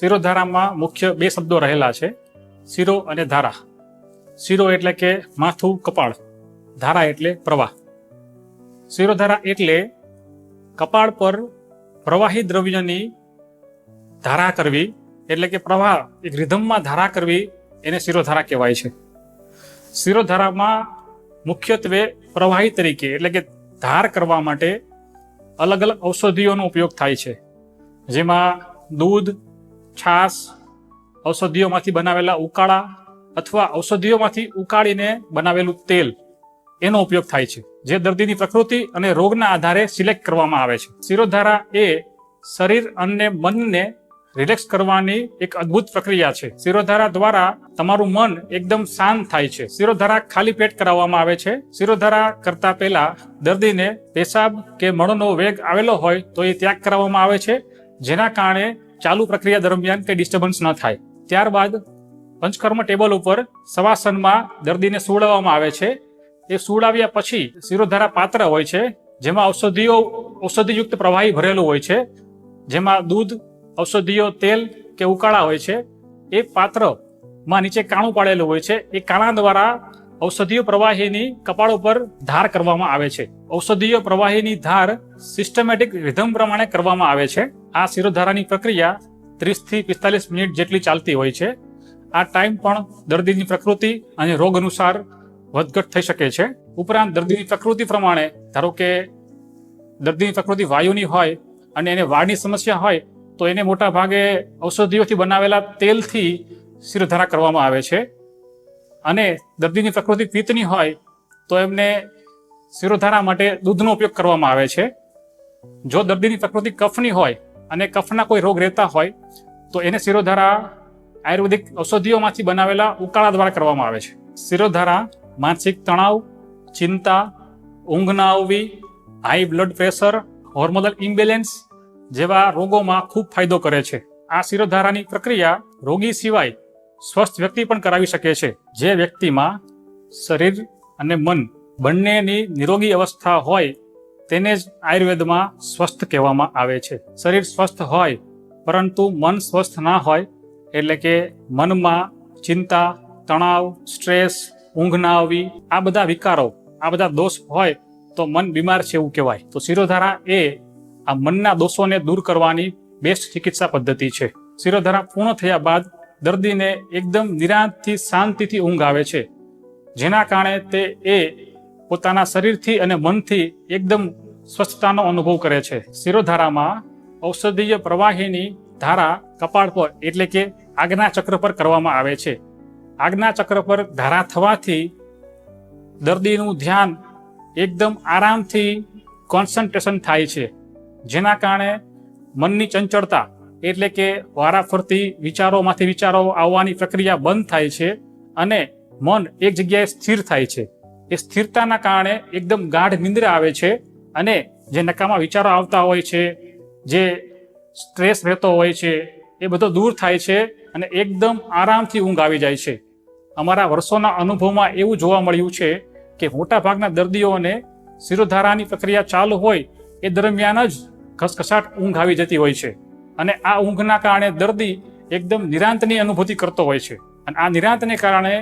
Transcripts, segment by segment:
શિરોધારામાં મુખ્ય બે શબ્દો રહેલા છે, શિરો અને ધારા. શિરો એટલે કે માથું, કપાળ. ધારા એટલે પ્રવાહ. શિરોધારા એટલે કપાળ પર પ્રવાહી દ્રવ્યની ધારા કરવી, એટલે કે પ્રવાહ, એક રિધમમાં ધારા કરવી, એને શિરોધારા કહેવાય છે. શિરોધારામાં મુખ્યત્વે પ્રવાહી તરીકે, એટલે કે ધાર કરવા માટે અલગ અલગ ઔષધિઓનો ઉપયોગ થાય છે. જેમાં દૂધ છાશ, ઔષધિઓમાંથી બનાવેલા ઉકાળા અથવા ઔષધિઓમાંથી ઉકાળીને બનાવેલું તેલ એનો ઉપયોગ થાય છે, જે દર્દીની પ્રકૃતિ અને રોગના આધારે સિલેક્ટ કરવામાં આવે છે. શિરોધારા એ શરીર અને મનને રિલેક્સ કરવાની એક અદ્ભુત પ્રક્રિયા છે. શિરોધારા દ્વારા તમારું મન એકદમ શાંત થાય છે. શિરોધારા ખાલી પેટ કરાવવામાં આવે છે. શિરોધારા કરતા પહેલા દર્દીને પેશાબ કે મળનો વેગ આવેલો હોય તો એ ત્યાગ કરાવવામાં આવે છે, જેના કારણે ચાલુ પ્રક્રિયા દરમિયાન કંઈ ડિસ્ટર્બન્સ ન થાય. ત્યારબાદ પંચકર્મ ટેબલ ઉપર સવાસનમાં દર્દીને સુવડાવવામાં આવે છે. એ સુવડાવ્યા પછી શિરોધારા પાત્ર હોય છે, જેમાં ઔષધિઓ, ઔષધિયુક્ત પ્રવાહી ભરેલું હોય છે, જેમાં દૂધ, ઔષધિઓ, તેલ કે ઉકાળા હોય છે. એ પાત્રમાં નીચે કાણું પાડેલું હોય છે. એ કાણા દ્વારા ઔષધીય પ્રવાહીની કપાળ ઉપર ધાર કરવામાં આવે છે. ઔષધીય પ્રવાહીની ધાર સિસ્ટમેટિક રિધમ પ્રમાણે કરવામાં આવે છે. આ શિરોધારાની પ્રક્રિયા ત્રીસથી પિસ્તાલીસ મિનિટ જેટલી ચાલતી હોય છે. આ ટાઈમ પણ દર્દીની પ્રકૃતિ અને રોગ અનુસાર વધઘટ થઈ શકે છે. ઉપરાંત દર્દીની પ્રકૃતિ પ્રમાણે, ધારો કે દર્દીની પ્રકૃતિ વાયુની હોય અને એને વાળની સમસ્યા હોય, તો એને મોટા ભાગે ઔષધિઓથી બનાવેલા તેલથી શિરોધારા કરવામાં આવે છે. અને દર્દીની પ્રકૃતિ પિત્તની હોય તો એમને શિરોધારા માટે દૂધનો ઉપયોગ કરવામાં આવે છે. જો દર્દીની પ્રકૃતિ કફની હોય અને કફના કોઈ રોગ રહેતા હોય તો એને શિરોધારા આયુર્વેદિક ઔષધિઓમાંથી બનાવેલા ઉકાળા દ્વારા કરવામાં આવે છે. શિરોધારા, માનસિક તણાવ, ચિંતા ઊંઘ ના આવવી, high blood pressure, hormonal imbalance જેવા રોગોમાં ખૂબ ફાયદો કરે છે. આ શિરોધારાની પ્રક્રિયા રોગી સિવાય સ્વસ્થ વ્યક્તિ પણ કરાવી શકે છે. જે વ્યક્તિમાં શરીર અને મન બંનેની નિરોગી અવસ્થા હોય તેને જ આયુર્વેદમાં સ્વસ્થ કહેવામાં આવે છે. શરીર સ્વસ્થ હોય, પરંતુ મન સ્વસ્થ ના હોય, એટલે કે મનમાં ચિંતા, તણાવ, સ્ટ્રેસ ઊંઘ ના આવવી આ બધા વિકારો, આ બધા દોષ હોય તો મન બીમાર છે એવું કહેવાય. તો શિરોધારા એ આ મનના દોષોને દૂર કરવાની બેસ્ટ ચિકિત્સા પદ્ધતિ છે. શિરોધારા પૂર્ણ થયા બાદ દર્દીને એકદમ નિરાંતથી, શાંતિથી ઊંઘ આવે છે. જેના કારણે તે એ પોતાના શરીરથી અને મનથી એકદમ સ્વસ્થતાનો અનુભવ કરે છે. શિરોધારામાં ઔષધીય પ્રવાહીની ધારા કપાળ પર, એટલે કે આજ્ઞા ચક્ર પર કરવામાં આવે છે. આજ્ઞા ચક્ર પર ધારા થવાથી દર્દીનું ધ્યાન એકદમ આરામથી કોન્સન્ટ્રેશન થાય છે. જેના કારણે મનની ચંચળતા એટલે કે વારાફરતી વિચારોમાંથી વિચારો આવવાની પ્રક્રિયા બંધ થાય છે અને મન એક જગ્યાએ સ્થિર થાય છે. એ સ્થિરતાના કારણે એકદમ ગાઢ નિંદ્રા આવે છે અને જે નકામા વિચારો આવતા હોય છે, જે સ્ટ્રેસ રહેતો હોય છે, એ બધો દૂર થાય છે અને એકદમ આરામથી ઊંઘ આવી જાય છે. અમારા વર્ષોના અનુભવમાં એવું જોવા મળ્યું છે કે મોટા ભાગના દર્દીઓને શિરોધારાની પ્રક્રિયા ચાલુ હોય એ દરમિયાન જ ઘસઘસાટ ઊંઘ આવી જતી હોય છે. અને આ ઊંઘના કારણે દર્દી એકદમ નિરાંતની અનુભૂતિ કરતો હોય છે. અને આ નિરાંતને કારણે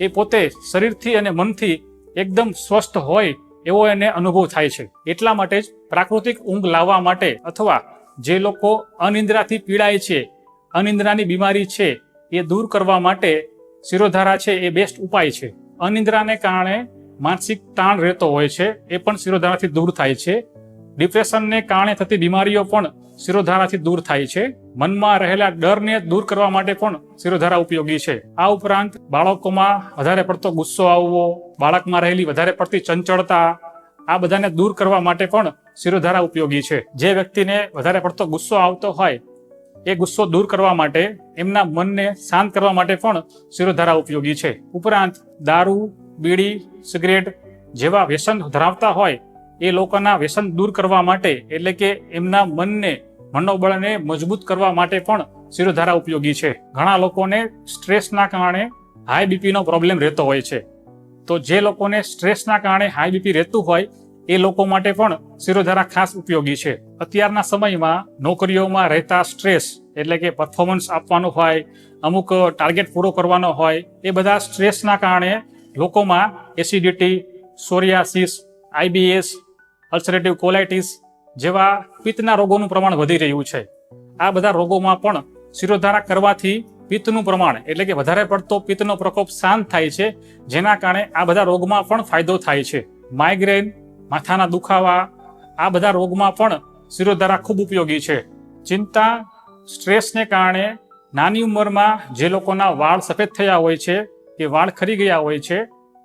એ પોતે શરીરથી અને મનથી એકદમ સ્વસ્થ હોય એવો એને અનુભવ થાય છે. એટલા માટે જ પ્રાકૃતિક ઊંઘ લાવવા માટે અથવા જે લોકો અનિંદ્રાથી પીડાય છે, અનિંદ્રાની બીમારી છે, એ દૂર કરવા માટે શિરોધારા છે એ બેસ્ટ ઉપાય છે. અનિંદ્રાને કારણે માનસિક તાણ રહેતો હોય છે, એ પણ શિરોધારાથી દૂર થાય છે. ડિપ્રેશનને કારણે થતી બીમારીઓ પણ શિરોધારાથી દૂર થાય છે. મનમાં રહેલા ડરને દૂર કરવા માટે પણ શિરોધારા ઉપયોગી છે. આ ઉપરાંત બાળકોમાં વધારે પડતો ગુસ્સો આવવો, બાળકમાં રહેલી વધારે પડતી ચંચળતા, આ બધાને દૂર કરવા માટે પણ શિરોધારા ઉપયોગી છે. જે વ્યક્તિને વધારે પડતો ગુસ્સો આવતો હોય, એ ગુસ્સો દૂર કરવા માટે, એમના મનને શાંત કરવા માટે પણ શિરોધારા ઉપયોગી છે. ઉપરાંત દારૂ, બીડી, સિગરેટ જેવા વ્યસન ધરાવતા હોય એ લોકોના વ્યસન દૂર કરવા માટે, એટલે કે એમના મનને, મનોબળને મજબૂત કરવા માટે પણ શિરોધારા ઉપયોગી છે. ઘણા લોકોને સ્ટ્રેસના કારણે હાઈ બીપીનો પ્રોબ્લેમ રહેતો હોય છે. તો જે લોકોને સ્ટ્રેસના કારણે હાઈ બીપી રહેતું હોય, એ લોકો માટે પણ શિરોધારા ખાસ ઉપયોગી છે. અત્યારના સમયમાં નોકરીઓમાં રહેતા સ્ટ્રેસ, એટલે કે પરફોર્મન્સ આપવાનું હોય, અમુક ટાર્ગેટ પૂરો કરવાનો હોય, એ બધા સ્ટ્રેસના કારણે લોકોમાં acidity psoriasis IBS ulcerative colitis જેવા પિત્તના રોગોનું પ્રમાણ વધી રહ્યું છે. આ બધા રોગોમાં પણ શિરોધારા કરવાથી પિત્તનું પ્રમાણ એટલે કે વધારે પડતો પિત્તનો પ્રકોપ શાંત થાય છે, જેના કારણે આ બધા રોગમાં પણ ફાયદો થાય છે. માઇગ્રેન માથાના દુખાવા, આ બધા રોગમાં પણ શિરોધારા ખૂબ ઉપયોગી છે. ચિંતા, સ્ટ્રેસને કારણે નાની ઉંમરમાં જે લોકોના વાળ સફેદ થયા હોય છે, કે વાળ ખરી ગયા હોય છે,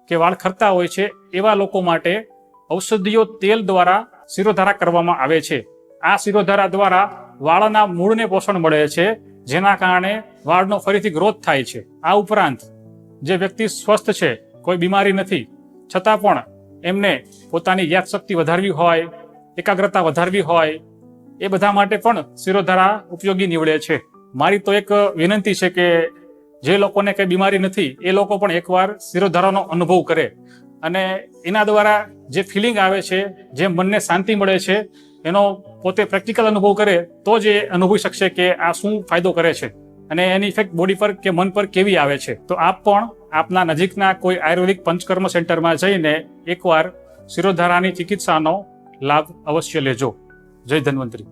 કે વાળ ખરતા હોય છે, એવા લોકો માટે ઔષધીય તેલ દ્વારા શિરોધારા કરવામાં આવે છે. આ શિરોધારા દ્વારા વાળના મૂળને પોષણ મળે છે, જેના કારણે વાળનો ફરીથી ગ્રોથ થાય છે. આ ઉપરાંત, જે વ્યક્તિ સ્વસ્થ છે, કોઈ બીમારી નથી, છતાં પણ એમને પોતાની યાદશક્તિ વધારવી હોય, એકાગ્રતા વધારવી હોય, એ બધા માટે પણ શિરોધારા ઉપયોગી નીવડે છે. મારી તો એક વિનંતી છે કે જે લોકોને કંઈ બીમારી નથી, એ લોકો પણ એકવાર શિરોધારાનો અનુભવ કરે. અને એના દ્વારા જે ફિલિંગ આવે છે, જે મનને શાંતિ મળે છે, એનો પોતે પ્રેક્ટિકલ અનુભવ કરે, તો જ એ અનુભવી શકશે કે આ શું ફાયદો કરે છે. અને એની ઇફેક્ટ બોડી પર કે મન પર કેવી આવે છે. તો આપ પણ આપના નજીકના કોઈ આયુર્વેદિક પંચકર્મ સેન્ટરમાં જઈને એકવાર શિરોધારાની ચિકિત્સાનો લાભ અવશ્ય લેજો. જય ધન્વંતરી.